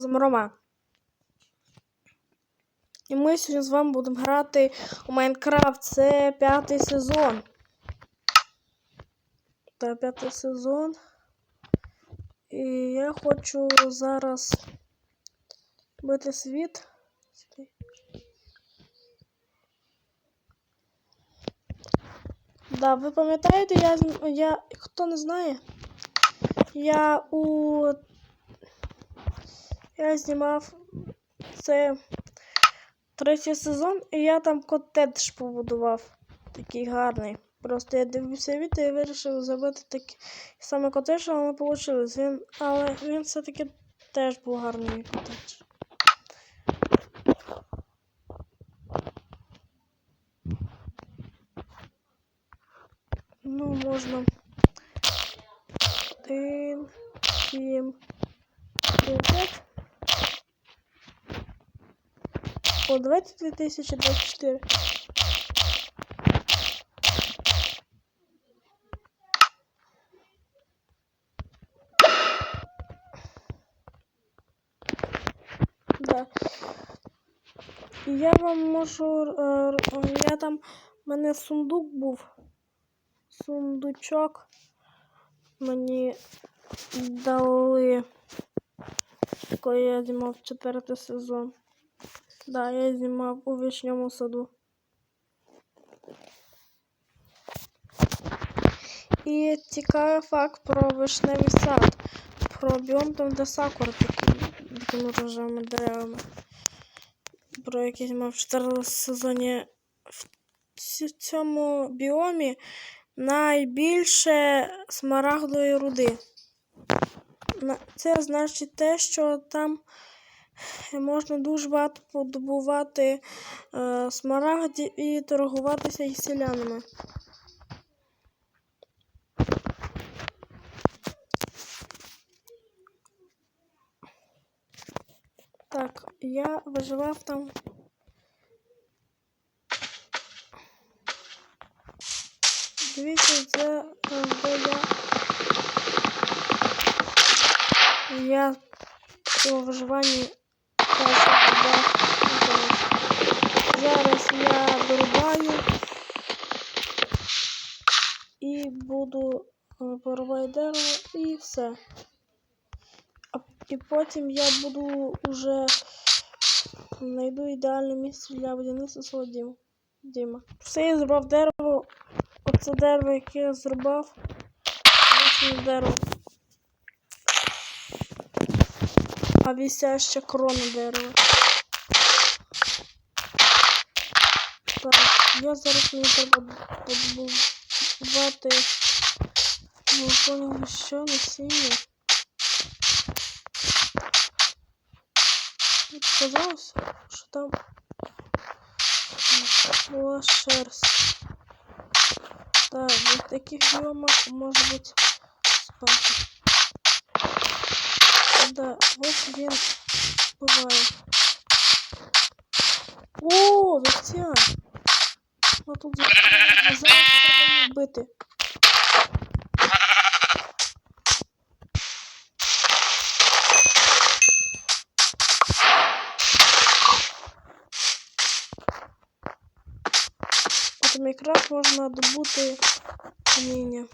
Рома. І ми сьогодні з вами будемо грати у Майнкрафт. Це п'ятий сезон. Та п'ятий сезон. І я хочу зараз бити світ. Да, ви пам'ятаєте, я, я хто не знає, я у я знімав це третій сезон, і я там котедж побудував. Такий гарний. Просто я дивився відео і вирішив зробити такий саме котедж, але не вийшло. Він, але він все-таки теж був гарний котедж. Ну, можна. Один, сім, дев'ять. О, давайте 2024. Да. Я вам можу. е, Я там. У мене сундук був. Сундучок. Мені дали. Коли я знімав четвертий сезон. Да, я знімав у вишньому саду. І цікавий факт про вишневий сад. Про біом там, де сакура такими рожевими деревами. Про який знімав в четвертому сезоні. В цьому біомі найбільше смарагдової руди. Це значить те, що там можна дуже багато подобувати е, смарагдів і торгуватися із селянами. Так, я виживав там. Дивіться, це е, де я. Я у виживанні. Зараз я дорубаю і буду е, дерево і все. І потім я буду уже знайду ідеальне місце для будівництва свого. Діма. Все, я зрубав дерево. Оце дерево, яке я. Ось не дерево. А вісяща крона дерева. Так, я зараз мені треба подбувати. Ну, понял, що насіння. Показалось, що там була шерсть. Так, в таких біомах може бути спати. Да, він буває. О, вівця! Ну тут за- зараз треба їх бити. Потім якраз можна добути каміння.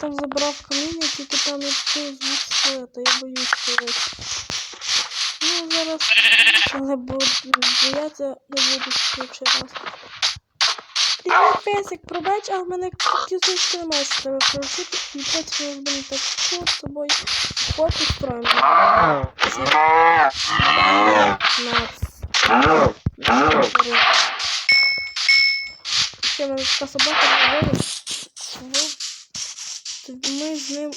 Там забрав каміння, тільки там я хотів звідси скелета, я боюсь скелетів. Ну, зараз але буду боятися, не буду ще раз. Привіт, песик, пробач, а в мене кізочки немає, що треба прожити, і потім я буду так з собою ход устроїмо. Нас. Ще мене така собака говорить. Тоді ми з ним.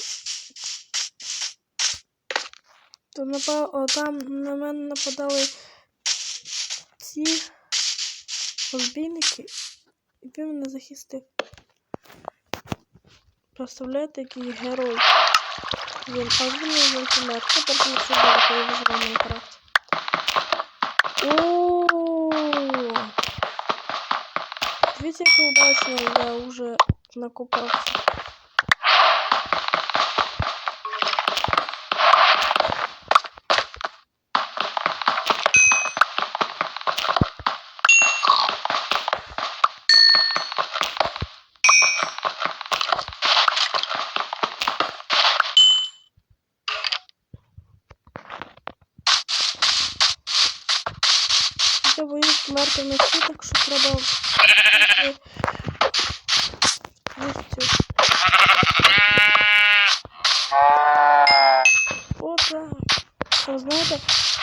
То напав, там на мене нападали ці розбійники, і він мене захистив. Представляєте, який герой. Він, а він помер. Це це було, коли виживав в Майнкрафті. Дивіться, як удачно я вже накопався.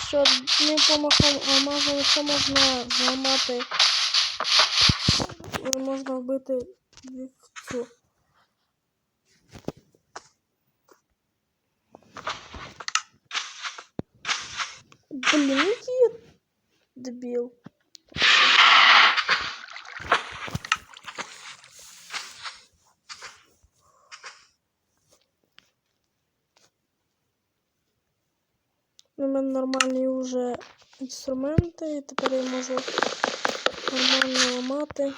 Що одним помахом алмазу лише можна е, можна вбити вівцю. Блін, який нормальні вже інструменти, і тепер я можу нормально ламати.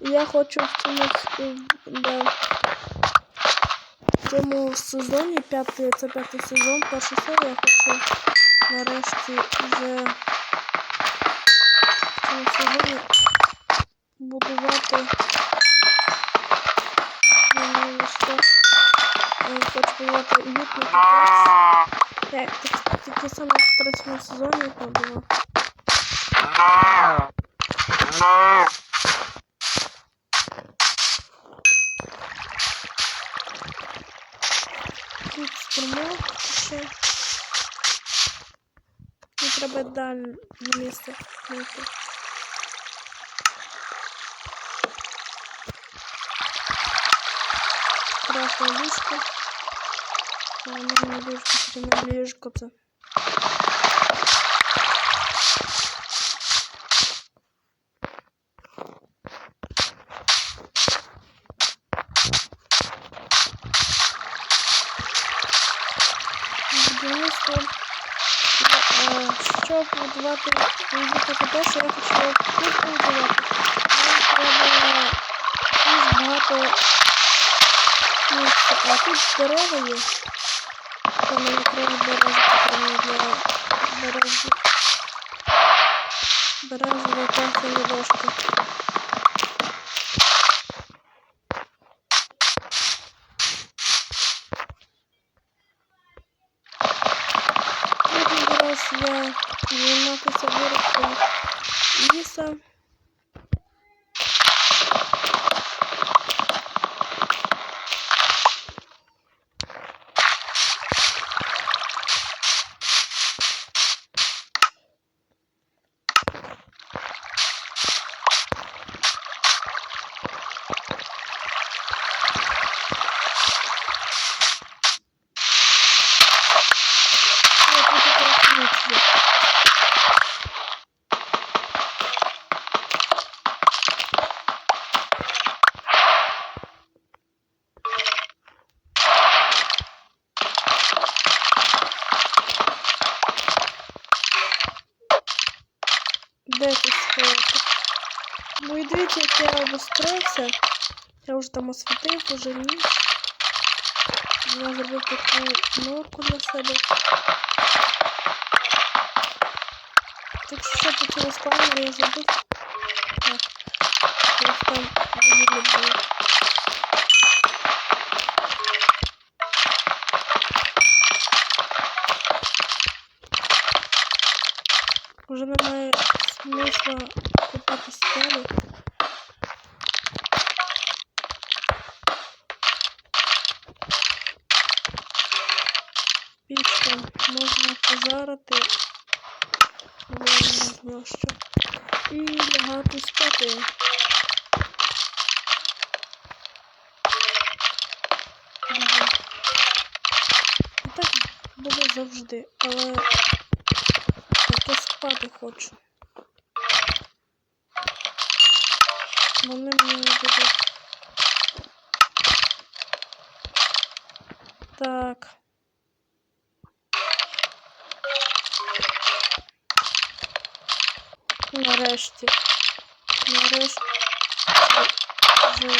Я хочу в цьому, да, в цьому сезоні, п'ятий, це п'ятий сезон, перша серія, я хочу нарешті вже в цьому сезоні будувати е, хочу будувати капець. Так, так, таке саме в третьому сезоні як було. Тут струмок ще. Мені треба далі місце знайти. Красне ліжко. А, ну, не ліжко, це не ліжко це. Будівництво. Е, Щоб будувати уїхати те, що я хочу тут побудувати, нам треба дуже багато місця. А тут дерева є. Там мені треба берези потрібно для берези. Березові пенсійні дошки. Потім зараз я займатися вирубкою ліса. Я тут якраз ніч є. Де ти сховати? Ну і дивіться, як я обустроївся. Я вже там освітив, ніч. Я зробив таку норку для себе. Так що по цьому складу я забув. Так. Ось там вугілля було. Уже немає смисла купати стелі. Пічку можна пожарити. Але не знаю що. І лягати спати. Так буде завжди, але я спати хочу. Вони мені не дадуть. Так. Нарешті. Нарешті вже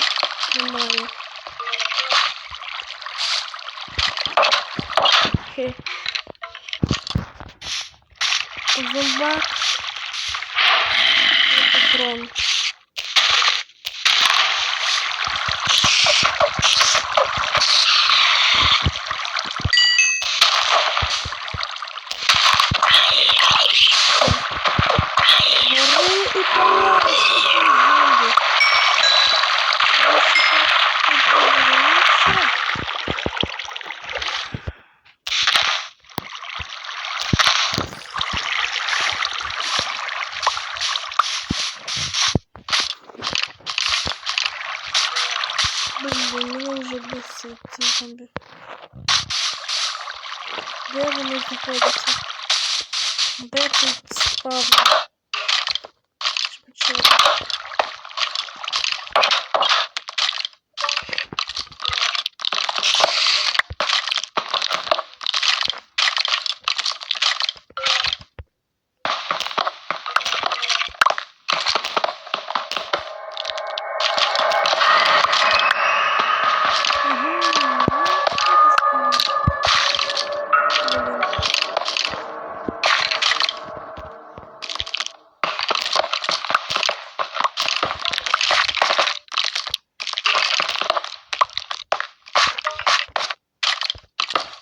немає. Хе. Зомбак. Патрон. І палай, зомбі. Блин, мене вже бесить ці зомбі. Де вони знаходяться? Де тут спавни? Спочатку. Ага, ну, это спавн. Блин.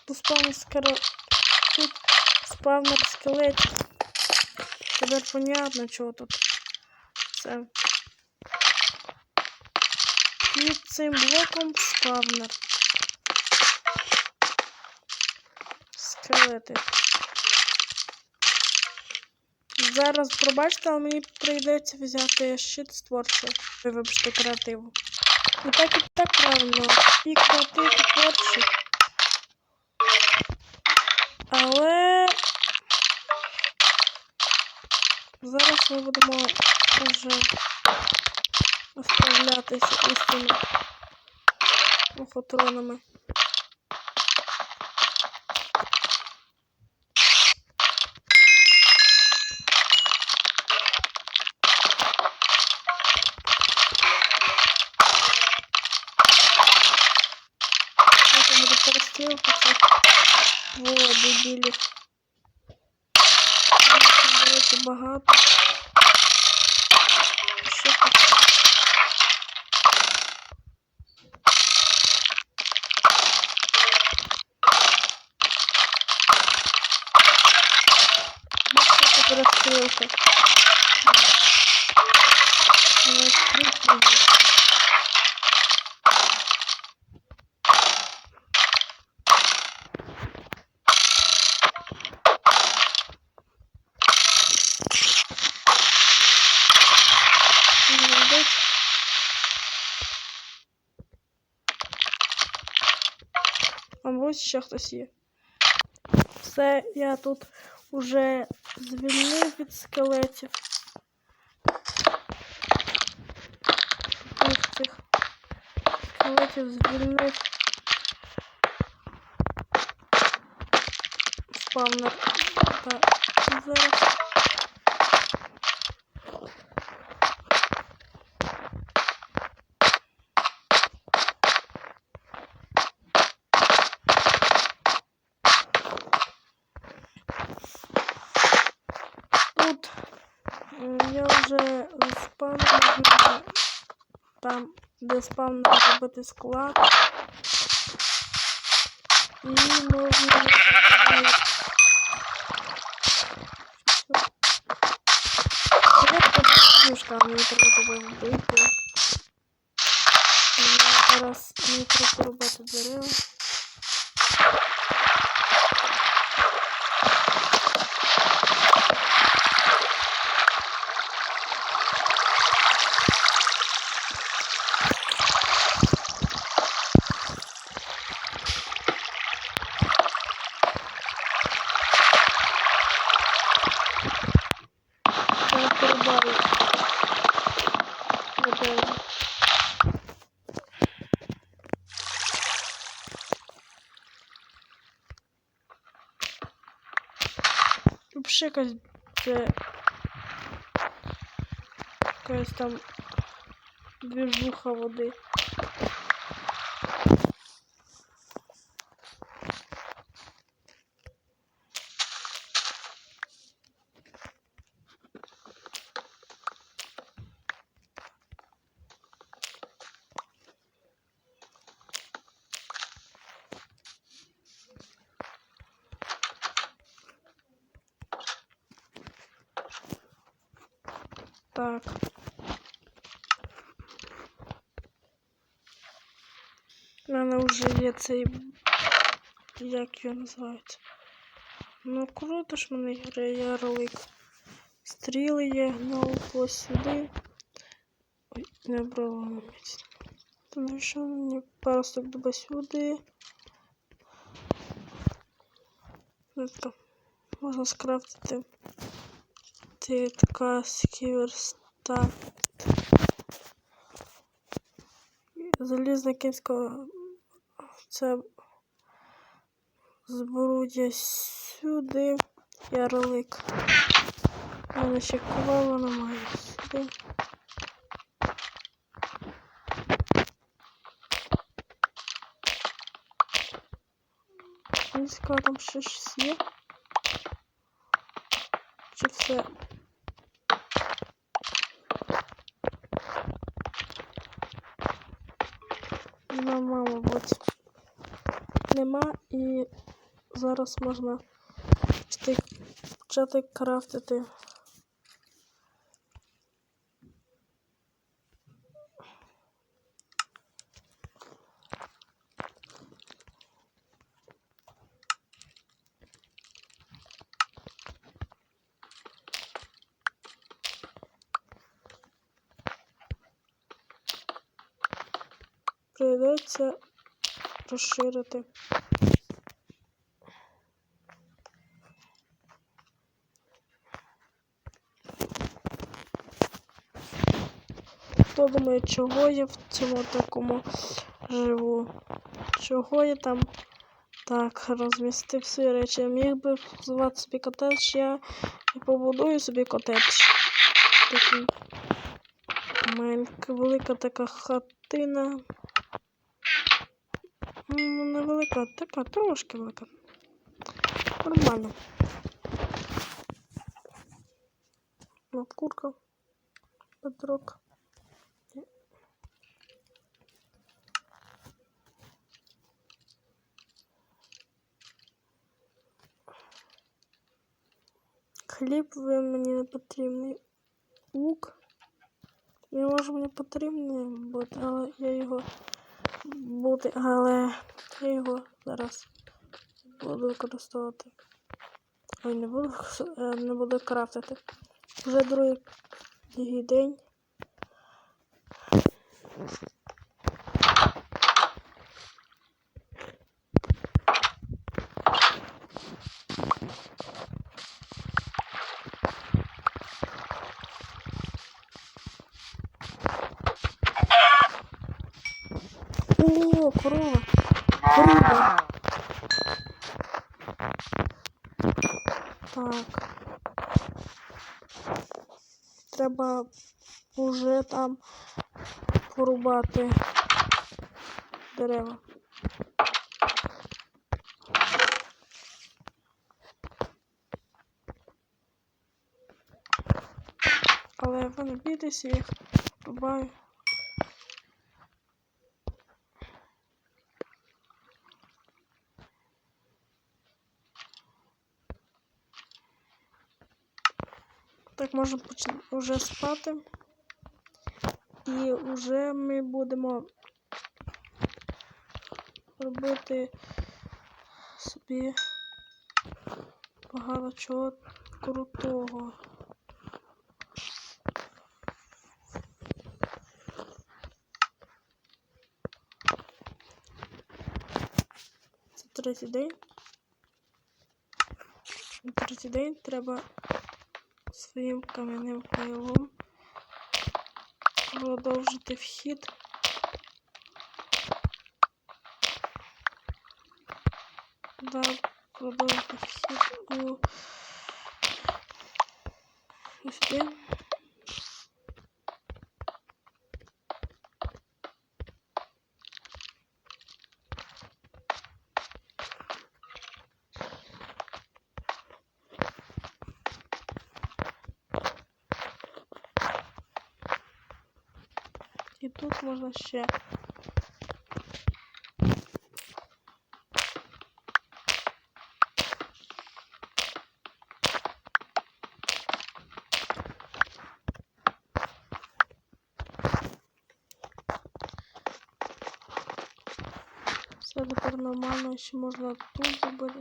Тут спавнер скоро... Тут спавнер скелетів. Тепер понятно, чого тут це. Під цим блоком спавнер. Скелети. Зараз пробачте, але мені прийдеться взяти щит створчий. Ви Вибачте креативу. І так і так правильно. І креатив, і творчий. Але зараз ми будемо вже справлятися із цими лохотронами. Це буде багато. Ще Мабуть, ще хтось є. Все, я тут уже звільнив від скелетів. Тут цих скелетів звільнив. Спавнер. Так, зараз. Тут м, я вже заспавнив можна там, де спавнив робити склад. І можна книжка, мені треба тебе вбити. Я зараз мені треба порубати дерева. Я порубаю. Дерева. Вообще якась це там движуха води. Так. У мене вже є цей. Як його називають? Ну, круто ж мене грає ярлик. Стріли є, гнав ось сюди. Ой, не брала на місці. Тому що мені паросток доба сюди. Можна скрафтити. Ти така сківерста. Залізна кінська. Це збрудя сюди. Ярлик. У мене ще ковала немає сюди. Цікаво, там ще щось є. Чи все? Нема, мабуть. Нема і зараз можна почати крафтити. Прийдеться розширити. Хто думає, чого я в цьому такому живу? Чого я там так розмістив свої речі? Я міг би звати собі котедж, я побудую собі котедж. Такий маленька, велика така хатина. Ну, невелика, така, трошки велика. Нормально. Ну, курка. Петрок. Хліб ви мені не потрібний. Лук. Він може мені потрібний бути, але я його бути, але я його зараз буду використовувати. Ой, не буду е, не буду крафтити. Вже другий день. О, корова. Корова. Так. Треба вже там порубати дерева. Але ви не бійтеся, їх рубаю. Можна почати вже спати. І вже ми будемо робити собі багато чого крутого. Це третій день. Третій день треба своїм кам'яним кайлом продовжити вхід. Да, продовжити вхід І тут можна ще. Все тепер нормально, ще можна тут зробити.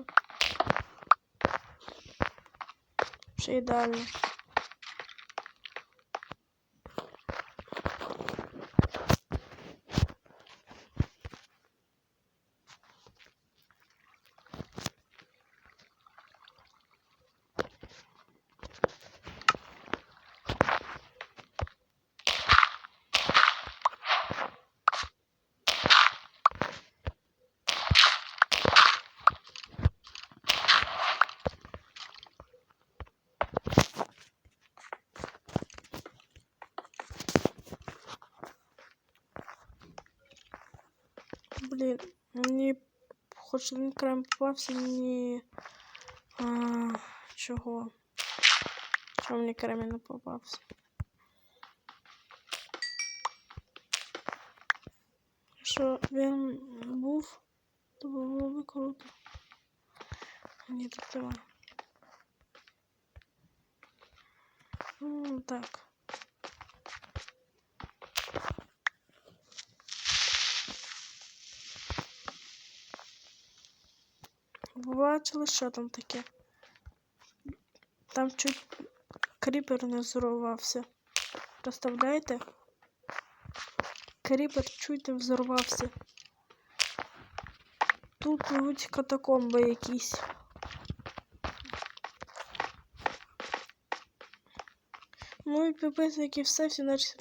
Ще ідеально. Блін, мені хоч один крем попався, мені. А, чого? Чого мені крем не попався? Якщо він був, то було б круто. Ні, тут нема. Ну, так. Ви бачили, що там таке? Там чуть кріпер не взорвався. Представляєте? Кріпер чуть не взорвався. Тут мабуть катакомби якісь. Ну і підписники все, всі наче